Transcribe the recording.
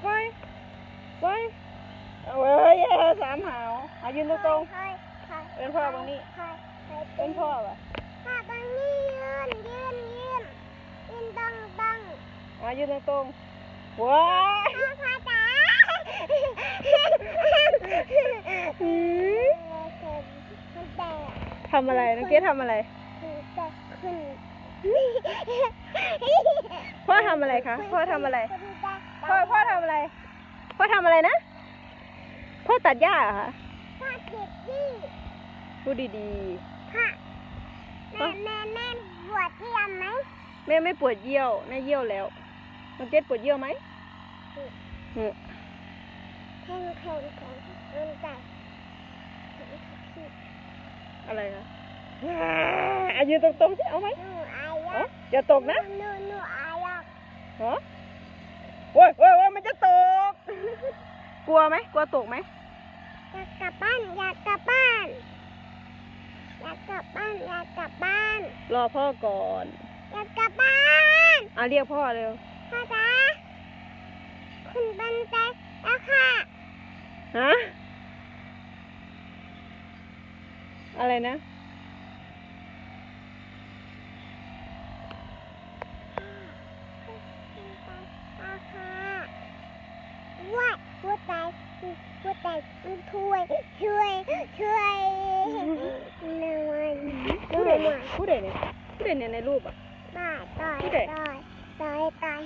ไปไปเอาไว้ยสามหาวอายืนตรงๆเป็นพ่อบางนี้เป็นพ่อป่ะพ่อบางนี้ยืนยืนยืนยืนตังตังอายืนตรงๆว้าพ่อจ๋าทำอะไรน้องเกดทำอะไรพ่อทำอะไรคะพ่อทำอะไร พ่อทำอะไรนะพ่อตัดหญ้าเหรอคะพ่อเจ็บที่พูดดีพ่อแม่แม่แม่บวชที่ยำไหมๆแม่ไม่ปวดเยี่ยวแม่เยี่ยวแล้วน้องเกดปวดเยี่ยวไหมอืมแข็งแข็งแข็งมันแตกอะไรนะอะยืนตรงๆสิเอาไหมหนูอายเอ้าอะอย่าตกนะหนูหนูอายอะฮะโอ้ยโอ้ยโอ้ยมันจะตก ก ลัวไหมกลัวตกไหมอยากกลับบ้านอยากกลับบ้านอยากกลับบ้านอยากกลับบ้านรอพ่อก่อนอยากกลับบ้านอะเรียกพ่อเร็วพ่อจ๋าคุณบันใจแล้วค่ะฮะอะไรนะ ว่าตัวตายตัวตายช่วยช่วยช่วยหนึ่งวันผู้ใดเนี่ผู้ใดเนี่ยผู้ใดเนี่ยในรูปอะตายตายตายตาย